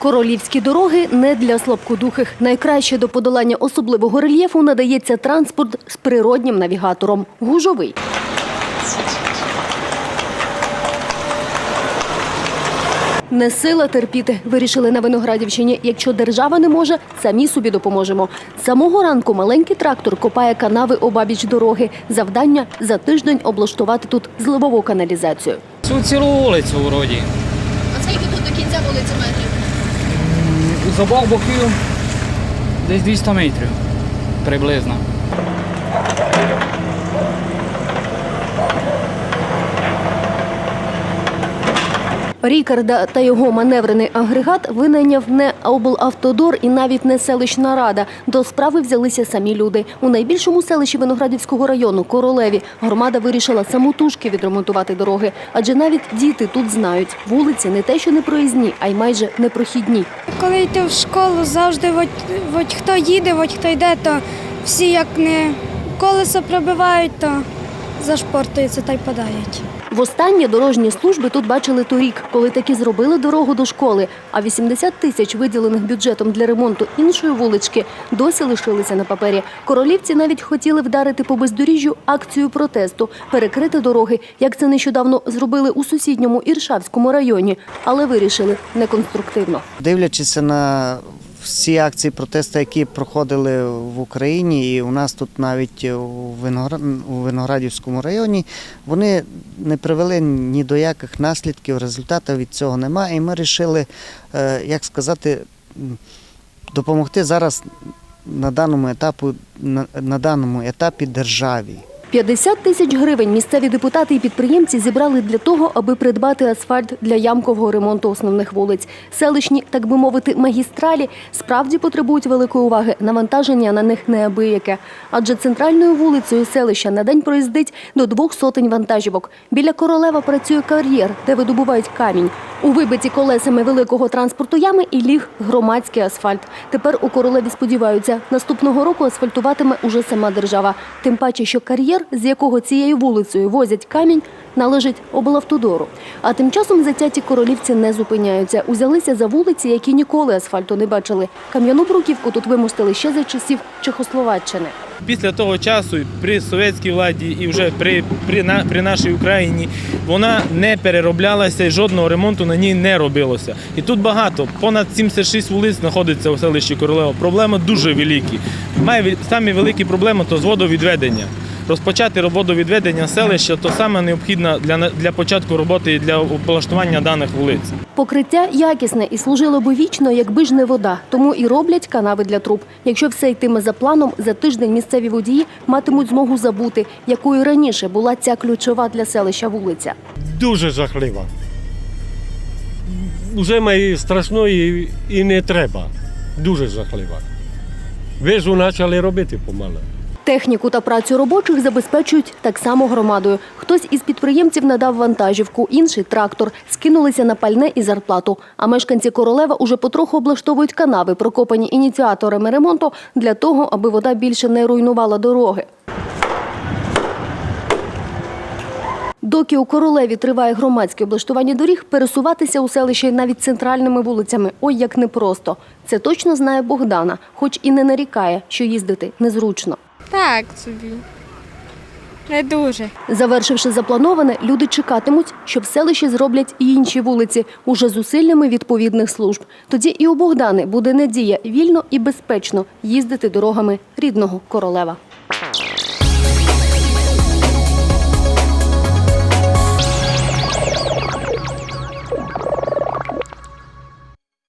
Королівські дороги не для слабкодухих. Найкраще до подолання особливого рельєфу надається транспорт з природнім навігатором – гужовий. Не сила терпіти, вирішили на Виноградівщині. Якщо держава не може, самі собі допоможемо. З самого ранку маленький трактор копає канави обабіч дороги. Завдання – за тиждень облаштувати тут зливову каналізацію. Цю цілу вулицю вроді. А скільки тут до кінця вулиці метрів? З обох боків десь 200 метрів приблизно. Рікарда та його маневрений агрегат винайняв не облавтодор і навіть не селищна рада. До справи взялися самі люди. У найбільшому селищі Виноградівського району Королеві громада вирішила самотужки відремонтувати дороги, адже навіть діти тут знають, вулиці не те, що не проїзні, а й майже непрохідні. Коли йти в школу, завжди будь хто їде, будь хто йде, то всі як не колесо пробивають, то зашпортуються та й падають. Востаннє дорожні служби тут бачили торік, коли таки зробили дорогу до школи. А 80 тисяч, виділених бюджетом для ремонту іншої вулички, досі лишилися на папері. Королівці навіть хотіли вдарити по бездоріжжю акцію протесту, перекрити дороги, як це нещодавно зробили у сусідньому Іршавському районі, але вирішили неконструктивно. Дивлячись на всі акції протесту, які проходили в Україні, і у нас тут навіть у Виногра- Виноградівському районі, вони не привели ні до яких наслідків, результатів від цього немає. І ми вирішили, е, як сказати, допомогти зараз на даному етапу, на, на даному етапі державі. 50 тисяч гривень місцеві депутати і підприємці зібрали для того, аби придбати асфальт для ямкового ремонту основних вулиць. Селищні, так би мовити, магістралі справді потребують великої уваги. Навантаження на них неабияке. Адже центральною вулицею селища на день проїздить до двох сотень вантажівок. Біля королева працює кар'єр, де видобувають камінь. У вибиті колесами великого транспорту ями і ліг громадський асфальт. Тепер у королеві сподіваються, наступного року асфальтуватиме уже сама держава. Тим паче, що кар'єр, з якого цією вулицею возять камінь, належить облавтодору. А тим часом затяті королівці не зупиняються. Узялися за вулиці, які ніколи асфальту не бачили. Кам'яну бруківку тут вимостили ще за часів Чехословаччини. Після того часу при совєтській владі і вже при, при, на- при нашій Україні вона не перероблялася і жодного ремонту на ній не робилося. І тут багато, понад 76 вулиць знаходиться у селищі Королево. Проблеми дуже великі. Має самі великі проблеми то з водовідведення. Розпочати водовідведення селища то саме необхідне для, на- для початку роботи і для облаштування даних вулиць. Покриття якісне і служило би вічно, якби ж не вода. Тому і роблять канави для труб. Якщо все йтиме за планом, за тиждень місцеві водії матимуть змогу забути, якою раніше була ця ключова для селища вулиця. дуже жахлива. Уже мені страшної і не треба. Дуже жахлива. Ви ж почали робити помалу. Техніку та працю робочих забезпечують так само громадою. Хтось із підприємців надав вантажівку, інший трактор. Скинулися на пальне і зарплату. А мешканці Королева уже потроху облаштовують канави, прокопані ініціаторами ремонту, для того, аби вода більше не руйнувала дороги. Доки у Королеві триває громадське облаштування доріг, пересуватися у селищі навіть центральними вулицями ой як непросто. Це точно знає Богдана, хоч і не нарікає, що їздити незручно. Так собі. Не дуже. Завершивши заплановане, люди чекатимуть, що в селищі зроблять і інші вулиці уже зусиллями відповідних служб. Тоді і у Богдани буде надія вільно і безпечно їздити дорогами рідного королева.